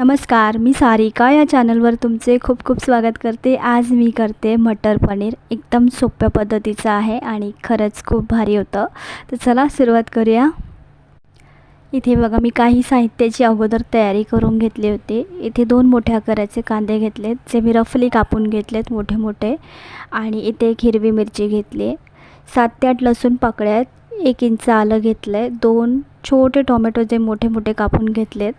नमस्कार मी सारिका. या चॅनलवर तुमचे खूप खूप स्वागत करते. आज मी करते मटर पनीर. एकदम सोप्या पद्धतीचं आहे आणि खरंच खूप भारी होतं. तर चला सुरुवात करूया. इथे बघा मी काही साहित्याची अगोदर तयारी करून घेतली होती. इथे दोन मोठ्या आकाराचे कांदे घेतलेत जे मी रफली कापून घेतलेत मोठे मोठे. आणि इथे एक हिरवी मिरची घेतली. सात ते आठ लसूण पाकळ्यात एक इंच आलं घेतलं आहे दोन छोटे टोमॅटो जे मोठे मोठे कापून घेतलेत.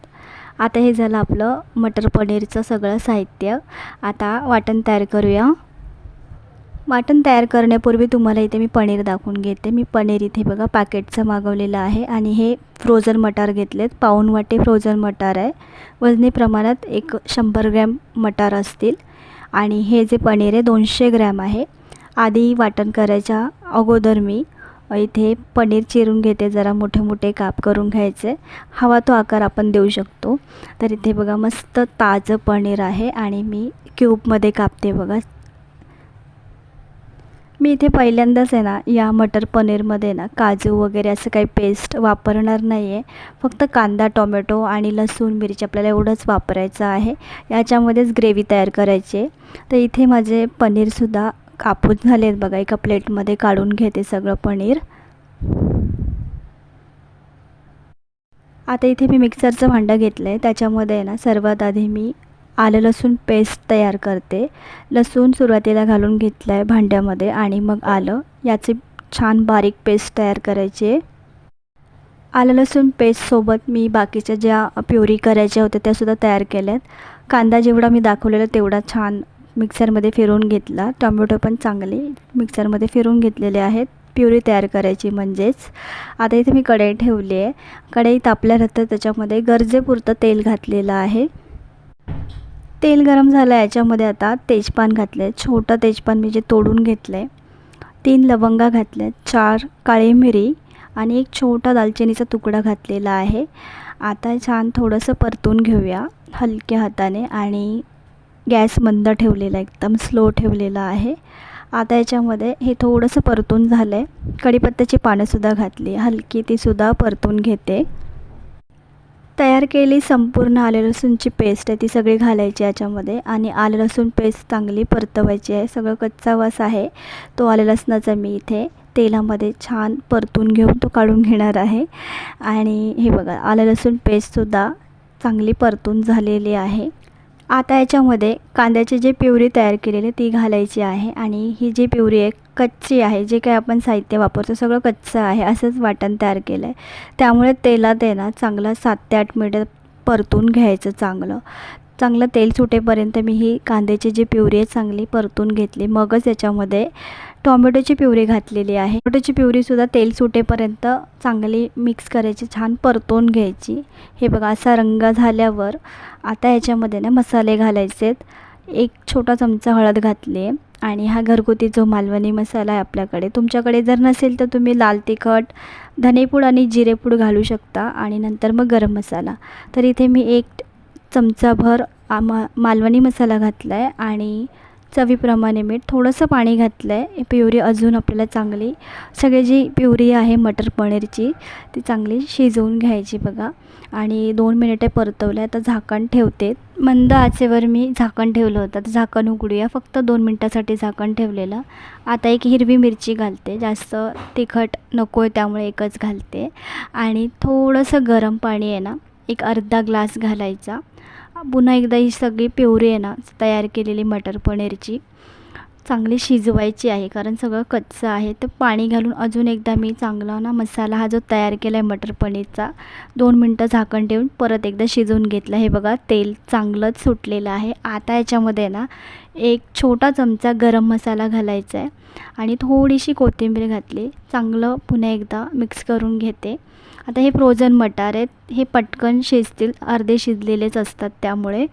आता हे झालं आपलं मटर पनीरचं सगळं साहित्य. आता वाटण तयार करूया. वाटण तयार करण्यापूर्वी तुम्हाला इथे मी पनीर दाखवून घेते. मी पनीर इथे बघा पॅकेटचं मागवलेलं आहे आणि हे फ्रोझन मटार घेतलेत. पाऊन वाटे फ्रोझन मटार आहे. वजनी प्रमाणात एक शंभर ग्रॅम मटार असतील. आणि हे जे पनीर आहे दोनशे ग्रॅम आहे. आधी वाटण करायच्या अगोदर मी इथे पनीर चिरून घेते जरा मोठे मोठे काप करून घ्यायचे. हवा तो आकार आपण देऊ शकतो. तर इथे बघा मस्त ताजं पनीर आहे आणि मी क्यूबमध्ये कापते बघा. मी इथे पहिल्यांदाच आहे ना या मटर पनीरमध्ये ना काजू वगैरे असं काही पेस्ट वापरणार नाही आहे फक्त कांदा टोमॅटो आणि लसूण मिरची आपल्याला एवढंच वापरायचं आहे. याच्यामध्येच ग्रेव्ही तयार करायची आहे. तर इथे माझे पनीरसुद्धा कापून झाले आहेत बघा एका प्लेटमध्ये काढून घेते सगळं पनीर. आता इथे मी मिक्सरचं भांडं घेतलं आहे त्याच्यामध्ये ना सर्वात आधी मी आलं लसूण पेस्ट तयार करते. लसूण सुरुवातीला घालून घेतलं आहे भांड्यामध्ये आणि मग आलं. याचे छान बारीक पेस्ट तयार करायची. आहे आलं लसूण पेस्टसोबत मी बाकीच्या ज्या प्युरी करायच्या होत्या त्यासुद्धा तयार केल्या आहेत कांदा जेवढा मी दाखवलेला तेवढा छान मिक्सरमध्ये फिरवून घेतला. टोमॅटो पण चांगले मिक्सरमध्ये फिरवून घेतलेले आहेत. प्युरी तयार करायची म्हणजेच. आता इथे मी कढई ठेवली आहे. कढई तापल्यानंतर त्याच्यामध्ये गरजेपुरतं तेल घातलेलं आहे. तेल गरम झालं याच्यामध्ये आता तेजपान घातलं आहे छोटं तेजपान मी जे तोडून घेतलं आहे तीन लवंगा घातल्या. चार काळी मिरी आणि एक छोटा दालचिनीचा तुकडा घातलेला आहे. आता छान थोडंसं परतून घेऊया. हलक्या हाताने आणि गॅस मंद ठेवलेला एकदम स्लो ठेवलेला आहे. आता याच्यामध्ये हे थोडंसं परतून झालं आहे कढीपत्त्याची पानंसुद्धा घातली. हलकी तीसुद्धा परतून घेते. तयार केली संपूर्ण आले लसूणची पेस्ट आहे ती सगळी घालायची याच्यामध्ये. आणि आले लसूण पेस्ट चांगली परतवायची आहे. सगळं कच्चा वास आहे. तो आले लसणाचा मी इथे तेलामध्ये छान परतून घेऊन तो काढून घेणार आहे. आणि हे बघा आलं लसूण पेस्टसुद्धा चांगली परतून झालेली आहे. आता याच्यामध्ये कांद्याची जी प्युरी तयार केलेली ती घालायची आहे आणि ही जी प्युरी आहे कच्ची आहे जे काही आपण साहित्य वापरतो सगळं कच्चं आहे असंच वाटण तयार केलं आहे त्यामुळे तेलात आहे ना चांगलं सात ते आठ मिनटं परतून घ्यायचं चांगलं. चांगलं तेल सुटेपर्यंत मी ही कांद्याची जी प्युरी आहे चांगली परतून घेतली. मगच याच्यामध्ये टॉमॅटोची प्युरी घातलेली आहे. टोमॅटोची प्युरीसुद्धा तेल सुटेपर्यंत चांगली मिक्स करायची छान परतून घ्यायची. हे बघा असा रंग झाल्यावर आता याच्यामध्ये ना मसाले घालायचे आहेत. एक छोटा चमचा हळद घातली आहे आणि हा घरगुती जो मालवणी मसाला आहे आपल्याकडे. तुमच्याकडे जर नसेल तर तुम्ही लाल तिखट धनेपूड आणि जिरेपूड घालू शकता आणि नंतर मग गरम मसाला. तर इथे मी एक चमचाभर मा मालवणी मसाला घातला आहे आणि चवीप्रमाणे मीठ थोडंसं पाणी घातलं आहे प्युरी अजून आपल्याला चांगली सगळी जी प्युरी आहे मटर पनीरची ती चांगली शिजवून घ्यायची बघा. आणि दोन मिनिटे परतवले आता झाकण ठेवते. मंद आचेवर मी झाकण ठेवलं होतं. तर झाकण उघडूया. फक्त दोन मिनटासाठी झाकण ठेवलेलं. आता एक हिरवी मिरची घालते. जास्त तिखट नको आहे त्यामुळे एकच घालते. आणि थोडंसं गरम पाणी आहे ना एक अर्धा ग्लास घालायचा. पुन्हा एकदा ही सगळी प्युरी आहे ना तयार केलेली मटर पनीरची. चांगली शिजवायची आहे कारण सगळं कच्चं आहे. तर पाणी घालून अजून एकदा मी चांगला ना मसाला हा जो तयार केला आहे मटर पनीरचा दोन मिनटं झाकण ठेवून परत एकदा शिजवून घेतलं. हे बघा तेल चांगलंच सुटलेलं आहे. आता याच्यामध्ये ना एक छोटा चमचा गरम मसाला घालायचा आहे. आणि थोडीशी कोथिंबीर घातली. चांगलं पुन्हा एकदा मिक्स करून घेते. आता हे फ्रोझन मटार आहेत. हे पटकन शिजतील. अर्धे शिजलेलेच असतात त्यामुळे.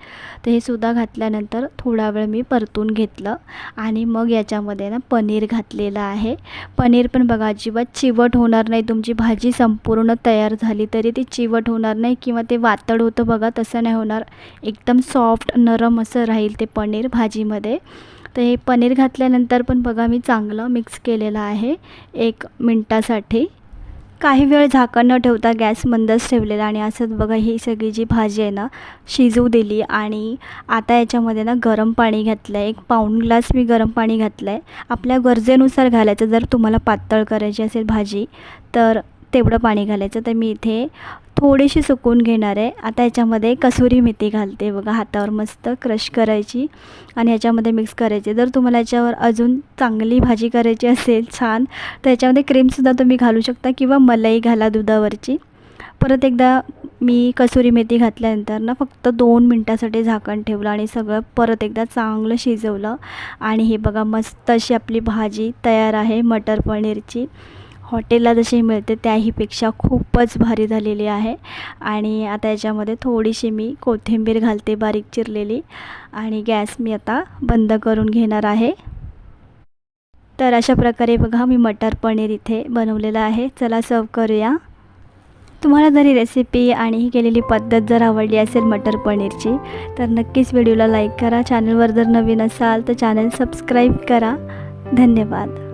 तर हे सुद्धा घातल्यानंतर थोडा वेळ मी परतून घेतलं. आणि मग याच्यामध्ये ना पनीर घातलेलं आहे. पनीर पण बघा अजिबात चिवट होणार नाही. तुमची भाजी संपूर्ण तयार झाली तरी ती चिवट होणार नाही किंवा ते वातड होतं बघा तसं नाही होणार. एकदम सॉफ्ट नरम असं राहील ते पनीर भाजीमध्ये. तर हे पनीर घातल्यानंतर पण बघा मी चांगलं मिक्स केलेलं आहे. एक मिनटासाठी. काही वेळ झाकण न ठेवता गॅस मंदच ठेवलेला आणि असंच बघा ही सगळी जी भाजी आहे ना शिजवू दिली आणि आता याच्यामध्ये ना गरम पाणी घातलं आहे एक पाऊण ग्लास मी गरम पाणी घातलं आहे आपल्या गरजेनुसार घालायचं. जर तुम्हाला पातळ करायची असेल भाजी तर तेवढं पाणी घालायचं. तर मी इथे थोडीशी सुकून घेणार आहे. आता याच्यामध्ये कसुरी मेथी घालते. बघा हातावर मस्त क्रश करायची आणि याच्यामध्ये मिक्स करायची. जर तुम्हाला याच्यावर अजून चांगली भाजी करायची असेल छान तर याच्यामध्ये क्रीमसुद्धा तुम्ही घालू शकता किंवा मलाई घाला दुधावरची. परत एकदा मी कसुरी मेथी घातल्यानंतर ना फक्त दोन मिनटासाठी झाकण ठेवलं आणि सगळं परत एकदा चांगलं शिजवलं. आणि हे बघा मस्त अशी आपली भाजी तयार आहे मटर पनीरची. हॉटेलला जशी मिळते त्याहीपेक्षा खूपच भारी झालेली आहे. आणि आता याच्यामध्ये थोडीशी मी कोथिंबीर घालते बारीक चिरलेली. आणि गॅस मी आता बंद करून घेणार आहे. तर अशा प्रकारे बघा मी मटर पनीर इथे बनवलेलं आहे. चला सर्व करूया. तुम्हाला जर ही रेसिपी आणि ही केलेली पद्धत जर आवडली असेल मटर पनीरची तर नक्कीच व्हिडिओला लाईक करा. चॅनलवर जर नवीन असाल तर चॅनल सबस्क्राईब करा. धन्यवाद.